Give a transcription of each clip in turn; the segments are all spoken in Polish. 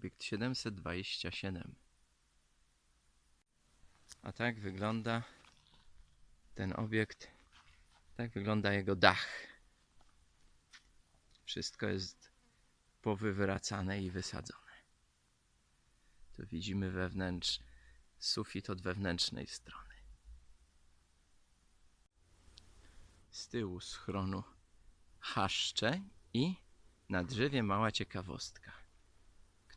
obiekt 727. A tak wygląda ten obiekt, tak wygląda jego dach. Wszystko jest powywracane i wysadzone. Tu widzimy wewnętrz, sufit od wewnętrznej strony. Z tyłu schronu chaszcze i na drzewie mała ciekawostka.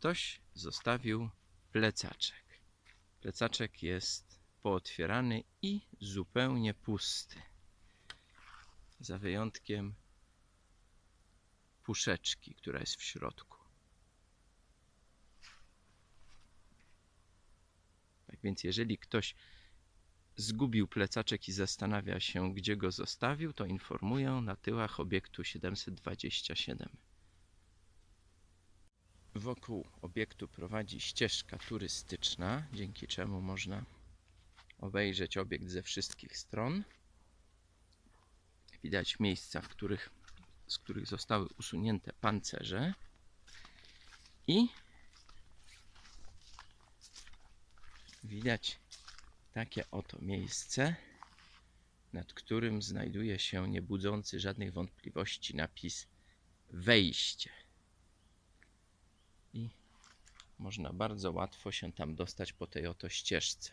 Ktoś zostawił plecaczek. Plecaczek jest pootwierany i zupełnie pusty. Za wyjątkiem puszeczki, która jest w środku. Tak więc, jeżeli ktoś zgubił plecaczek i zastanawia się, gdzie go zostawił, to informuję na tyłach obiektu 727. Wokół obiektu prowadzi ścieżka turystyczna, dzięki czemu można obejrzeć obiekt ze wszystkich stron. Widać miejsca, w których, z których zostały usunięte pancerze. I widać takie oto miejsce, nad którym znajduje się niebudzący żadnych wątpliwości napis wejście. I można bardzo łatwo się tam dostać po tej oto ścieżce.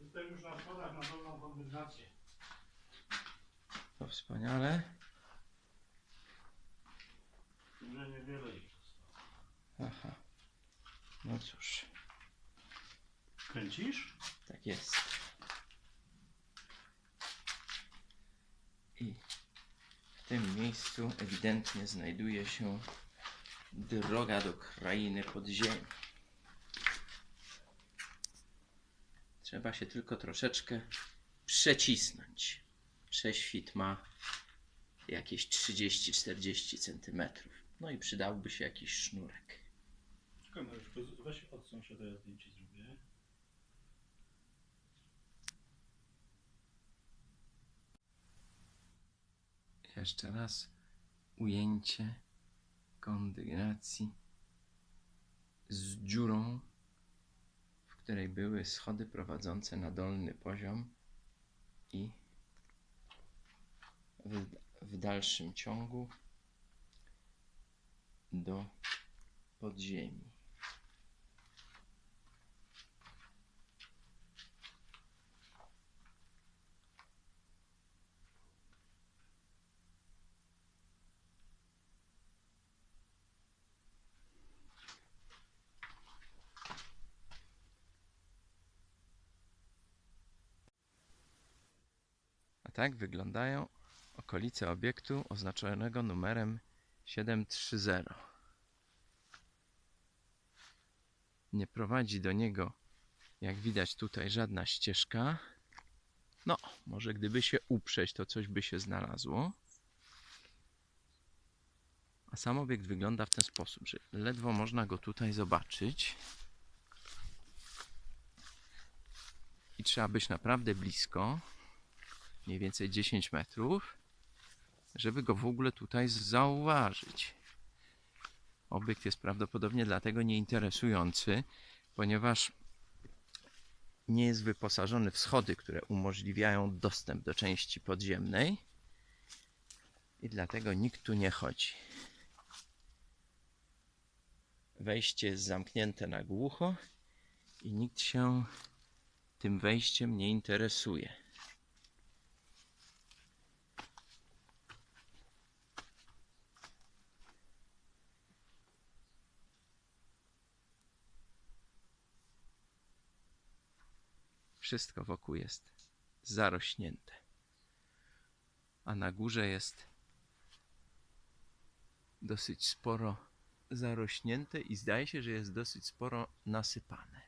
Jestem już na schodach na dolną kondygnację. To wspaniale. Że niewiele ich zostało. Aha. No cóż, Kręcisz? tak jest. I w tym miejscu ewidentnie znajduje się droga do krainy podziemi. Trzeba się tylko troszeczkę przecisnąć. Prześwit ma jakieś 30-40 centymetrów. No i przydałby się jakiś sznurek. Kamereczko, weź odsuń się, to ja zdjęcie zrobię. Jeszcze raz ujęcie kondygnacji z dziurą, w której były schody prowadzące na dolny poziom i w, w dalszym ciągu do podziemi. Tak wyglądają okolice obiektu oznaczonego numerem 730. Nie prowadzi do niego, jak widać tutaj, żadna ścieżka. No, może gdyby się uprzeć, to coś by się znalazło. A sam obiekt wygląda w ten sposób, że ledwo można go tutaj zobaczyć. I trzeba być naprawdę blisko, mniej więcej 10 metrów, żeby go w ogóle tutaj zauważyć. Obiekt jest prawdopodobnie dlatego nieinteresujący, ponieważ nie jest wyposażony w schody, które umożliwiają dostęp do części podziemnej i dlatego nikt tu nie chodzi. Wejście jest zamknięte na głucho i nikt się tym wejściem nie interesuje. Wszystko wokół jest zarośnięte. A na górze jest dosyć sporo zarośnięte i zdaje się, że jest dosyć sporo nasypane.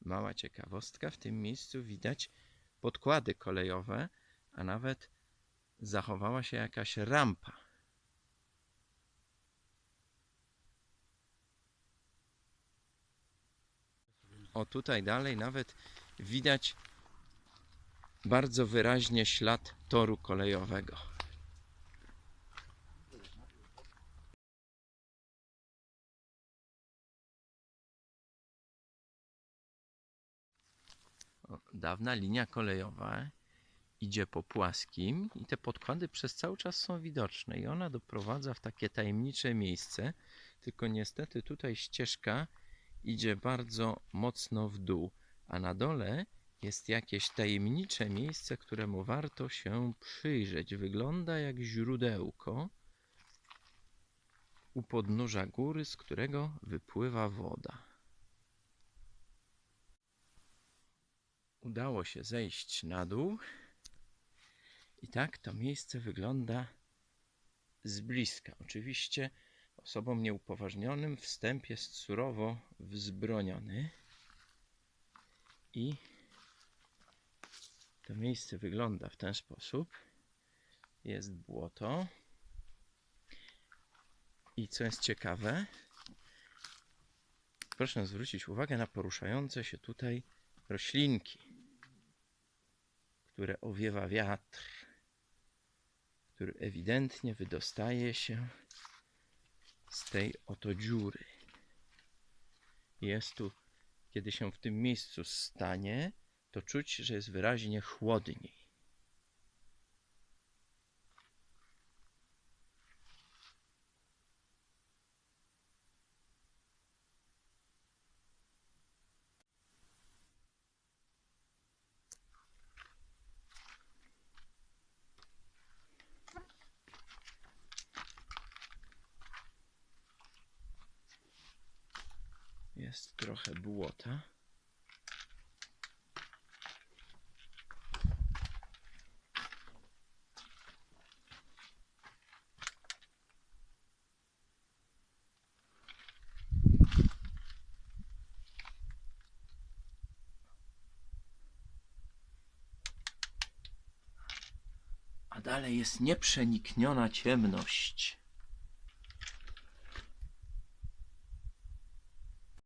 Mała ciekawostka, w tym miejscu widać podkłady kolejowe, a nawet zachowała się jakaś rampa. O tutaj dalej nawet widać bardzo wyraźnie ślad toru kolejowego. Dawna linia kolejowa idzie po płaskim i te podkłady przez cały czas są widoczne i ona doprowadza w takie tajemnicze miejsce, tylko niestety tutaj ścieżka idzie bardzo mocno w dół, a na dole jest jakieś tajemnicze miejsce, któremu warto się przyjrzeć. Wygląda jak źródełko u podnóża góry, z którego wypływa woda. Udało się zejść na dół. I tak to miejsce wygląda z bliska. Oczywiście osobom nieupoważnionym wstęp jest surowo wzbroniony. I to miejsce wygląda w ten sposób. Jest błoto. I co jest ciekawe, proszę zwrócić uwagę na poruszające się tutaj roślinki, które owiewa wiatr, który ewidentnie wydostaje się z tej oto dziury. Jest tu, kiedy się w tym miejscu stanie, to czuć, że jest wyraźnie chłodniej. Jest trochę błota. Dalej jest nieprzenikniona ciemność.